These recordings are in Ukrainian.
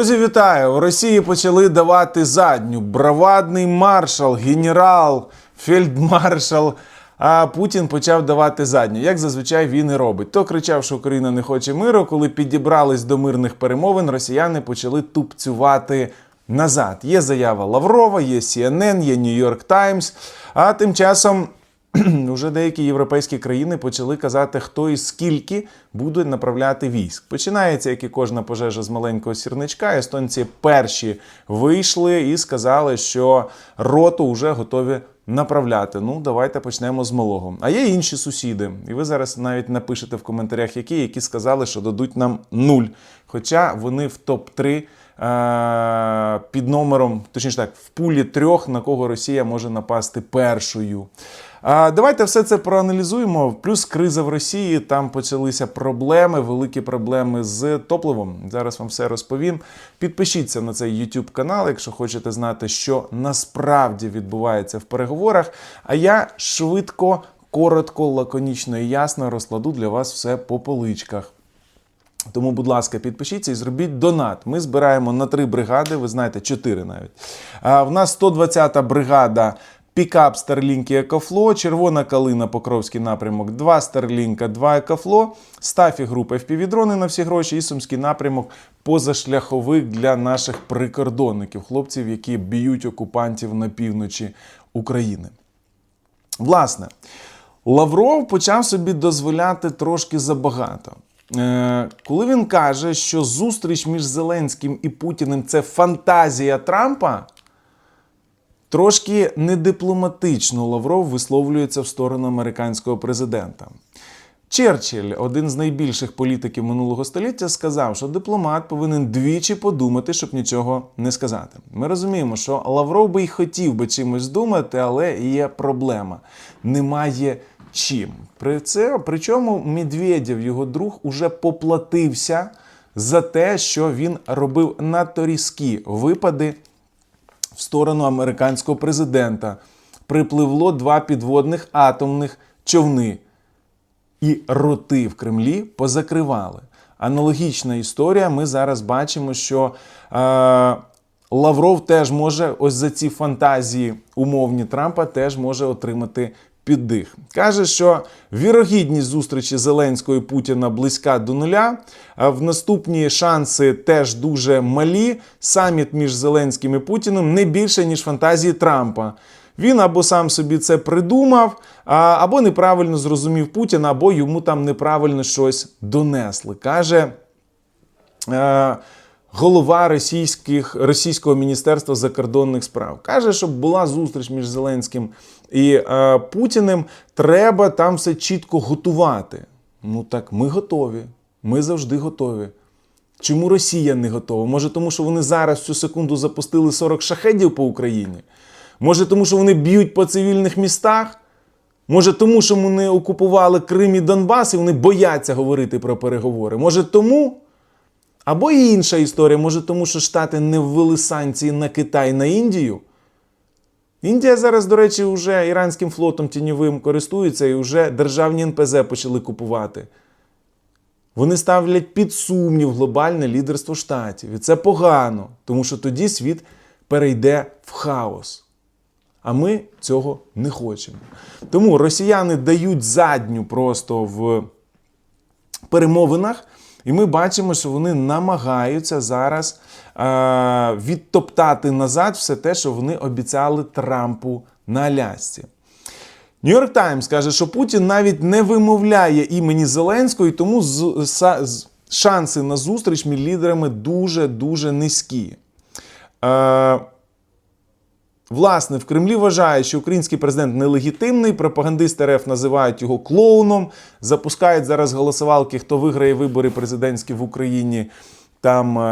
Друзі, вітаю! У Росії почали давати задню. Бравадний маршал, генерал, фельдмаршал. А Путін почав давати задню, як зазвичай він і робить. То кричав, що Україна не хоче миру. Коли підібрались до мирних перемовин, росіяни почали тупцювати назад. Є заява Лаврова, є CNN, є New York Times. А тим часом Уже деякі європейські країни почали казати, хто і скільки буде направляти військ. Починається, як і кожна пожежа з маленького сірничка. Естонці перші вийшли і сказали, що роту вже готові направляти. Ну, давайте почнемо з малого. А є інші сусіди, і ви зараз навіть напишете в коментарях, які, які сказали, що дадуть нам нуль. Хоча вони в топ-3 е, під номером, точніше так, в пулі трьох, на кого Росія може напасти першою. Давайте все це проаналізуємо. Плюс криза в Росії, там почалися проблеми, великі проблеми з топливом. Зараз вам все розповім. Підпишіться на цей YouTube канал, якщо хочете знати, що насправді відбувається в переговорах. А я швидко, коротко, лаконічно і ясно розкладу для вас все по поличках. Тому, будь ласка, підпишіться і зробіть донат. Ми збираємо на три бригади, ви знаєте, чотири навіть. А, в нас 120-та бригада. Пікап Старлінк і Екофло, Червона калина Покровський напрямок, 2 Старлінка, 2 Екофло, Стафі група FPV-дрони на всі гроші і Сумський напрямок позашляховик для наших прикордонників, хлопців, які б'ють окупантів на півночі України. Власне, Лавров почав собі дозволяти трошки забагато. Е, коли він каже, що зустріч між Зеленським і Путіним це фантазія Трампа, трошки недипломатично Лавров висловлюється в сторону американського президента. Черчилль, один з найбільших політиків минулого століття, сказав, що дипломат повинен двічі подумати, щоб нічого не сказати. Ми розуміємо, що Лавров би й хотів би чимось думати, але є проблема. Немає чим. При це, причому Медведєв, його друг, уже поплатився за те, що він робив надто різкі випади в сторону американського президента. Припливло два підводних атомних човни. І роти в Кремлі позакривали. Аналогічна історія. Ми зараз бачимо, що е, Лавров теж може, ось за ці фантазії умовні Трампа, теж може отримати піддих. Каже, що вірогідність зустрічі Зеленського і Путіна близька до нуля. В наступні шанси теж дуже малі. Саміт між Зеленським і Путіним не більше, ніж фантазії Трампа. Він або сам собі це придумав, або неправильно зрозумів Путіна, або йому там неправильно щось донесли. Каже е, голова російських, Російського міністерства закордонних справ. Каже, щоб була зустріч між Зеленським і е, Путіним, треба там все чітко готувати. Ну так, ми готові. Ми завжди готові. Чому Росія не готова? Може, тому що вони зараз цю секунду запустили 40 шахедів по Україні? Може, тому що вони б'ють по цивільних містах? Може, тому що вони окупували Крим і Донбас і вони бояться говорити про переговори? Може, тому? Або і інша історія, може, тому що Штати не ввели санкції на Китай, на Індію? Індія зараз, до речі, вже іранським флотом тіньовим користується і вже державні НПЗ почали купувати. Вони ставлять під сумнів глобальне лідерство штатів. І це погано, тому що тоді світ перейде в хаос. А ми цього не хочемо. Тому росіяни дають задню просто в перемовинах, і ми бачимо, що вони намагаються зараз е- відтоптати назад все те, що вони обіцяли Трампу на Алясці. Нью-Йорк Таймс каже, що Путін навіть не вимовляє імені Зеленського, і тому з, са- з- шанси на зустріч між лідерами дуже-дуже низькі. Е- Власне, в Кремлі вважають, що український президент нелегітимний, пропагандисти РФ називають його клоуном, запускають зараз голосувалки, хто виграє вибори президентські в Україні. Там е,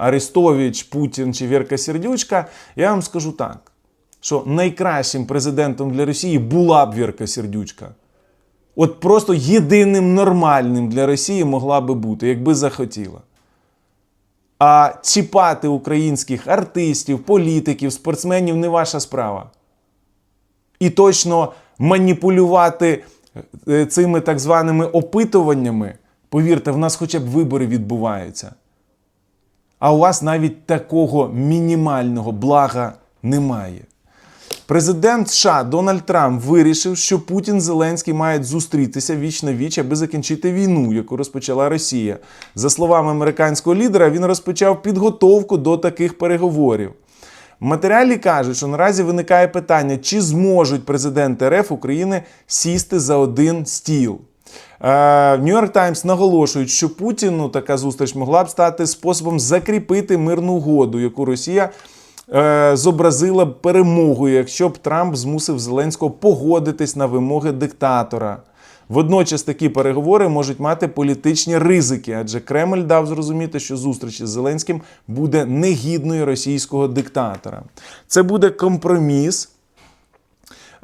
Арестович, Путін чи Вірка Сердючка. Я вам скажу так, що найкращим президентом для Росії була б Вірка Сердючка. От просто єдиним нормальним для Росії могла би бути, якби захотіла. А чіпати українських артистів, політиків, спортсменів не ваша справа. І точно маніпулювати е, цими так званими опитуваннями, повірте, в нас хоча б вибори відбуваються. а у вас навіть такого мінімального блага немає. Президент США Дональд Трамп вирішив, що Путін Зеленський мають зустрітися віч на віч, аби закінчити війну, яку розпочала Росія. За словами американського лідера, він розпочав підготовку до таких переговорів. В матеріалі кажуть, що наразі виникає питання, чи зможуть президенти РФ України сісти за один стіл. Нью-Йорк Таймс наголошують, що Путіну така зустріч могла б стати способом закріпити мирну угоду, яку Росія е, зобразила б перемогою, якщо б Трамп змусив Зеленського погодитись на вимоги диктатора. Водночас такі переговори можуть мати політичні ризики, адже Кремль дав зрозуміти, що зустріч із Зеленським буде негідною російського диктатора. Це буде компроміс.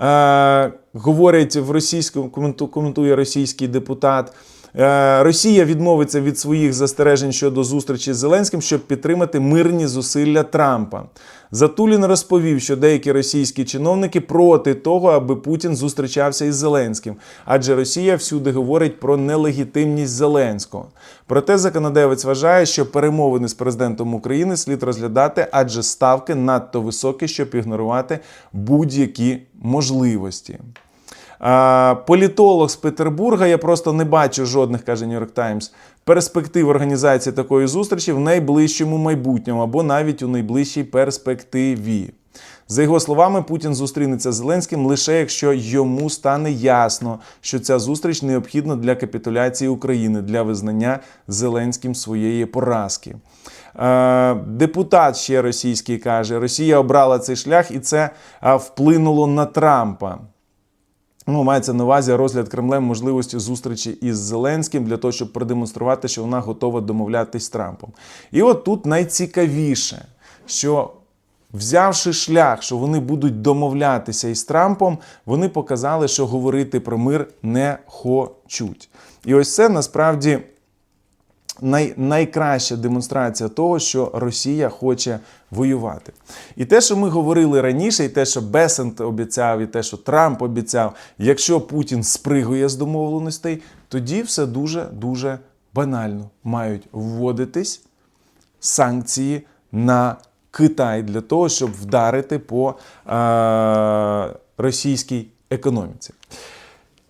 Е, говорить в російському коменту- коментує російський депутат. Е, Росія відмовиться від своїх застережень щодо зустрічі з Зеленським, щоб підтримати мирні зусилля Трампа. Затулін розповів, що деякі російські чиновники проти того, аби Путін зустрічався із Зеленським, адже Росія всюди говорить про нелегітимність Зеленського. Проте законодавець вважає, що перемовини з президентом України слід розглядати, адже ставки надто високі, щоб ігнорувати будь-які можливості. Політолог з Петербурга, я просто не бачу жодних, каже York Times, перспектив організації такої зустрічі в найближчому майбутньому або навіть у найближчій перспективі. За його словами, Путін зустрінеться з Зеленським лише якщо йому стане ясно, що ця зустріч необхідна для капітуляції України для визнання Зеленським своєї поразки. Депутат ще російський каже: Росія обрала цей шлях, і це вплинуло на Трампа. Ну, мається на увазі розгляд Кремлем можливості зустрічі із Зеленським для того, щоб продемонструвати, що вона готова домовлятись з Трампом. І от тут найцікавіше, що взявши шлях, що вони будуть домовлятися із Трампом, вони показали, що говорити про мир не хочуть. І ось це насправді най, найкраща демонстрація того, що Росія хоче воювати. І те, що ми говорили раніше, і те, що Бесент обіцяв, і те, що Трамп обіцяв, якщо Путін спригує з домовленостей, тоді все дуже дуже банально мають вводитись санкції на Китай для того, щоб вдарити по е, російській економіці.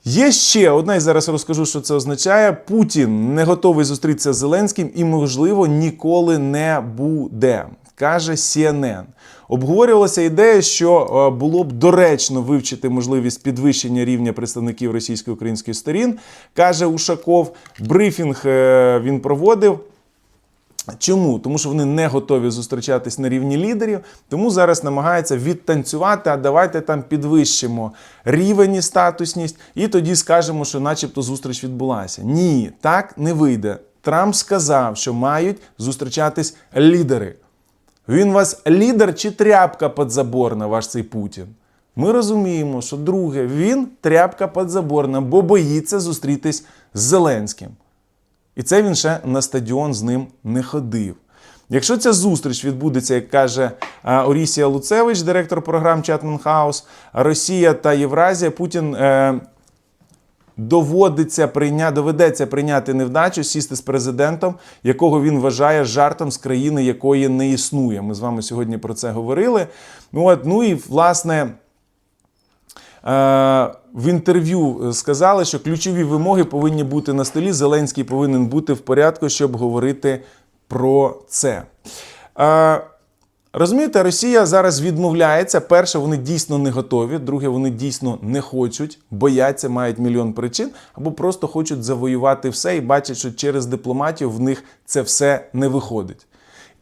Є ще одна, і зараз розкажу, що це означає. Путін не готовий зустрітися з Зеленським і, можливо, ніколи не буде, каже CNN. Обговорювалася ідея, що е, було б доречно вивчити можливість підвищення рівня представників російсько-української сторін, каже Ушаков. Брифінг е, він проводив. Чому? Тому що вони не готові зустрічатись на рівні лідерів, тому зараз намагаються відтанцювати, а давайте там підвищимо рівень і статусність, і тоді скажемо, що начебто зустріч відбулася. Ні, так не вийде. Трамп сказав, що мають зустрічатись лідери. Він вас лідер чи тряпка подзаборна, ваш цей Путін? Ми розуміємо, що друге, він тряпка подзаборна, бо боїться зустрітись з Зеленським. І це він ще на стадіон з ним не ходив. Якщо ця зустріч відбудеться, як каже Орісія Луцевич, директор програм Чатман Хаус, Росія та Євразія, Путін е, доводиться прийня, доведеться прийняти невдачу, сісти з президентом, якого він вважає жартом з країни, якої не існує. Ми з вами сьогодні про це говорили. Ну, от, ну і власне. Е, В інтерв'ю сказали, що ключові вимоги повинні бути на столі. Зеленський повинен бути в порядку, щоб говорити про це. Е, Розумієте, Росія зараз відмовляється. Перше, вони дійсно не готові. Друге, вони дійсно не хочуть, бояться, мають мільйон причин, або просто хочуть завоювати все і бачать, що через дипломатію в них це все не виходить.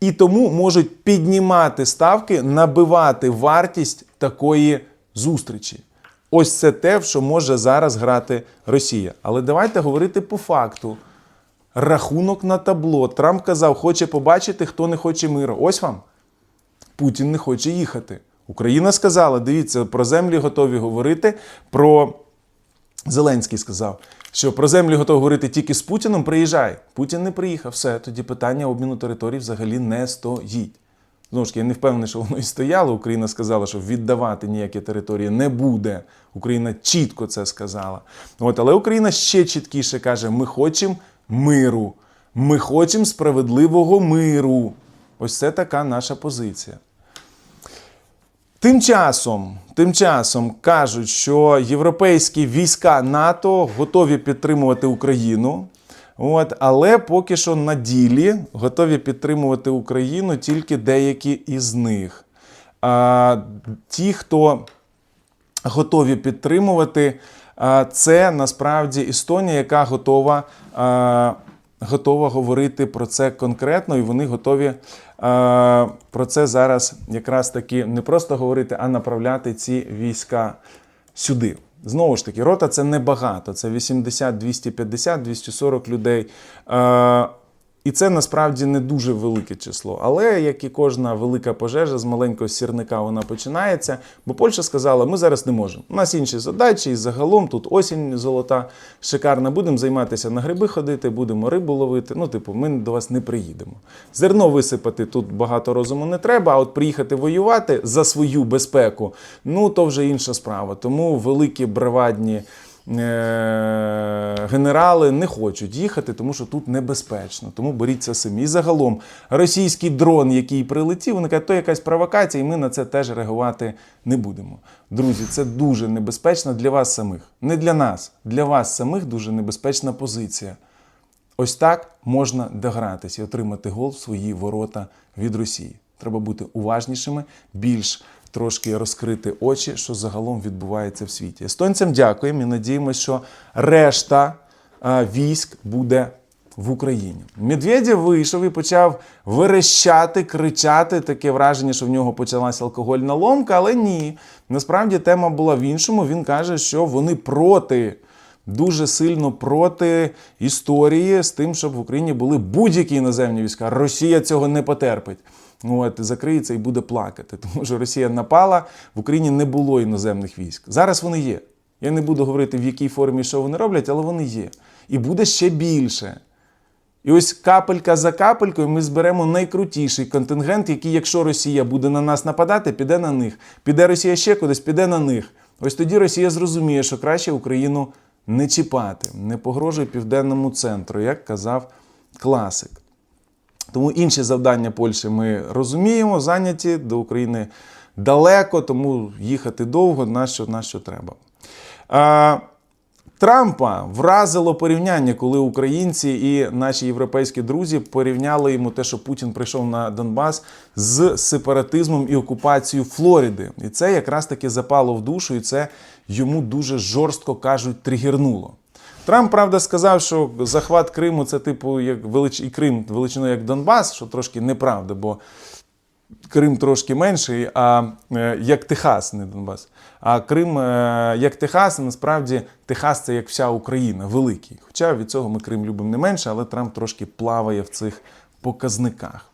І тому можуть піднімати ставки, набивати вартість такої зустрічі. Ось це те, в що може зараз грати Росія. Але давайте говорити по факту. Рахунок на табло. Трамп казав, хоче побачити, хто не хоче миру. Ось вам. Путін не хоче їхати. Україна сказала: дивіться, про землі готові говорити. Про Зеленський сказав, що про землі готові говорити тільки з Путіном. Приїжджай. Путін не приїхав. Все, тоді питання обміну територій взагалі не стоїть. Знову ж таки, я не впевнений, що воно і стояло. Україна сказала, що віддавати ніякі території не буде. Україна чітко це сказала. От, але Україна ще чіткіше каже: ми хочемо миру, ми хочемо справедливого миру. Ось це така наша позиція. Тим часом, тим часом кажуть, що європейські війська НАТО готові підтримувати Україну. От, але поки що на ділі готові підтримувати Україну тільки деякі із них. А, ті, хто готові підтримувати, а, це насправді Естонія, яка готова, а, готова говорити про це конкретно, і вони готові а, про це зараз якраз таки не просто говорити, а направляти ці війська сюди. Знову ж таки, рота це небагато, це 80, 250, 240 людей. Е, і це насправді не дуже велике число. Але як і кожна велика пожежа з маленького сірника вона починається. Бо Польща сказала, ми зараз не можемо. У нас інші задачі, і загалом тут осінь золота, шикарна. Будемо займатися на гриби ходити, будемо рибу ловити. Ну, типу, ми до вас не приїдемо. Зерно висипати тут багато розуму не треба. А от приїхати воювати за свою безпеку, ну то вже інша справа. Тому великі бравадні. Е, генерали не хочуть їхати, тому що тут небезпечно. Тому боріться самі. І загалом російський дрон, який прилетів, вони кажуть, то якась провокація, і ми на це теж реагувати не будемо. Друзі, це дуже небезпечно для вас самих. Не для нас, для вас самих дуже небезпечна позиція. Ось так можна догратись і отримати гол в свої ворота від Росії. Треба бути уважнішими, більш трошки розкрити очі, що загалом відбувається в світі. Естонцям дякуємо і надіємося, що решта військ буде в Україні. Медведєв вийшов і почав верещати, кричати. Таке враження, що в нього почалася алкогольна ломка, але ні. Насправді тема була в іншому. Він каже, що вони проти. Дуже сильно проти історії з тим, щоб в Україні були будь-які іноземні війська. Росія цього не потерпить. От, закриється і буде плакати. Тому що Росія напала, в Україні не було іноземних військ. Зараз вони є. Я не буду говорити, в якій формі що вони роблять, але вони є. І буде ще більше. І ось капелька за капелькою ми зберемо найкрутіший контингент, який, якщо Росія буде на нас нападати, піде на них. Піде Росія ще кудись, піде на них. Ось тоді Росія зрозуміє, що краще Україну не чіпати, не погрожує південному центру, як казав класик. Тому інші завдання Польщі ми розуміємо, зайняті до України далеко, тому їхати довго, на що, на що треба. А, Трампа вразило порівняння, коли українці і наші європейські друзі порівняли йому те, що Путін прийшов на Донбас з сепаратизмом і окупацією Флориди. І це якраз таки запало в душу, і це йому дуже жорстко кажуть тригернуло. Трамп, правда, сказав, що захват Криму це типу як велич... і Крим величиною як Донбас, що трошки неправда, бо Крим трошки менший, а е, як Техас, не Донбас. А Крим е, як Техас, насправді Техас це як вся Україна, великий. Хоча від цього ми Крим любимо не менше, але Трамп трошки плаває в цих показниках.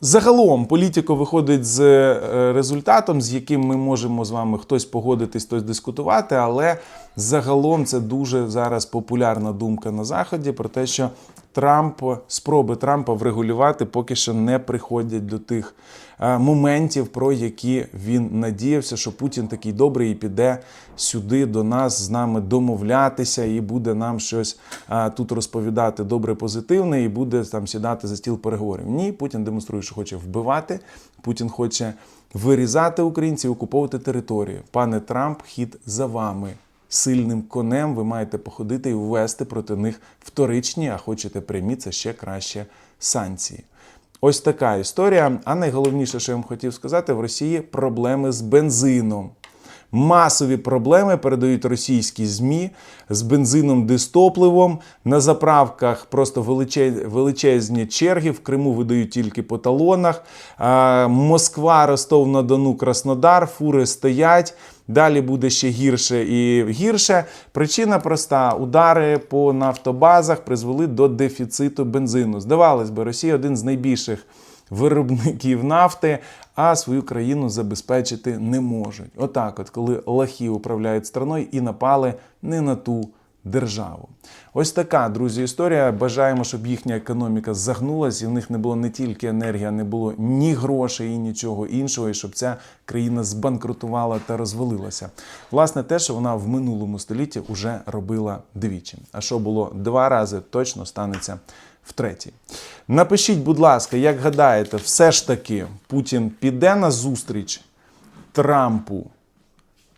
Загалом політико виходить з е, результатом, з яким ми можемо з вами хтось погодитись, хтось дискутувати, але загалом це дуже зараз популярна думка на Заході про те, що Трамп, спроби Трампа врегулювати поки що не приходять до тих моментів, про які він надіявся, що Путін такий добрий і піде сюди до нас з нами домовлятися і буде нам щось е, тут розповідати добре, позитивне, і буде там сідати за стіл переговорів. Ні, Путін демонструє, що хоче вбивати. Путін хоче вирізати українців, окуповувати територію. Пане Трамп, хід за вами сильним конем ви маєте походити і ввести проти них вторичні, а хочете прямі, це ще краще санкції. Ось така історія. А найголовніше, що я вам хотів сказати, в Росії проблеми з бензином. Масові проблеми передають російські ЗМІ з бензином дистопливом. На заправках просто величезні черги. В Криму видають тільки по талонах. Москва, Ростов на Дону, Краснодар, фури стоять. Далі буде ще гірше і гірше. Причина проста: удари по нафтобазах призвели до дефіциту бензину. Здавалось би, Росія один з найбільших виробників нафти, а свою країну забезпечити не можуть. Отак, от коли лахи управляють страною і напали не на ту державу. Ось така, друзі, історія. Бажаємо, щоб їхня економіка загнулася, і в них не було не тільки енергія, не було ні грошей, і нічого іншого, і щоб ця країна збанкрутувала та розвалилася. Власне, те, що вона в минулому столітті вже робила двічі. А що було два рази, точно станеться втретє. Напишіть, будь ласка, як гадаєте, все ж таки Путін піде на зустріч Трампу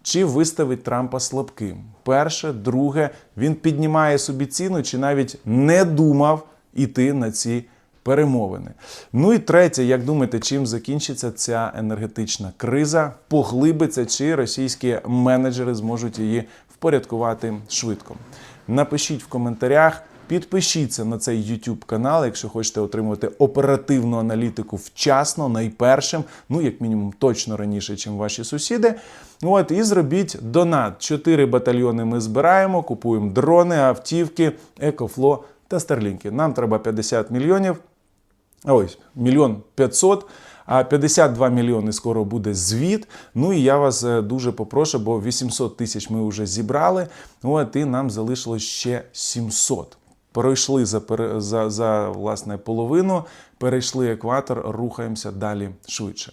чи виставить Трампа слабким? Перше, друге, він піднімає собі ціну, чи навіть не думав іти на ці перемовини. Ну і третє, як думаєте, чим закінчиться ця енергетична криза? Поглибиться, чи російські менеджери зможуть її впорядкувати швидко? Напишіть в коментарях. Підпишіться на цей YouTube канал, якщо хочете отримувати оперативну аналітику вчасно, найпершим, ну як мінімум точно раніше, ніж ваші сусіди. От і зробіть донат. Чотири батальйони ми збираємо, купуємо дрони, автівки, екофло та старлінки. Нам треба 50 мільйонів. Ось мільйон 500, а 52 мільйони скоро буде звіт. Ну і я вас е, дуже попрошу, бо 800 тисяч ми вже зібрали. От і нам залишилось ще 700. Пройшли за, за, за власне половину, перейшли екватор, рухаємося далі швидше.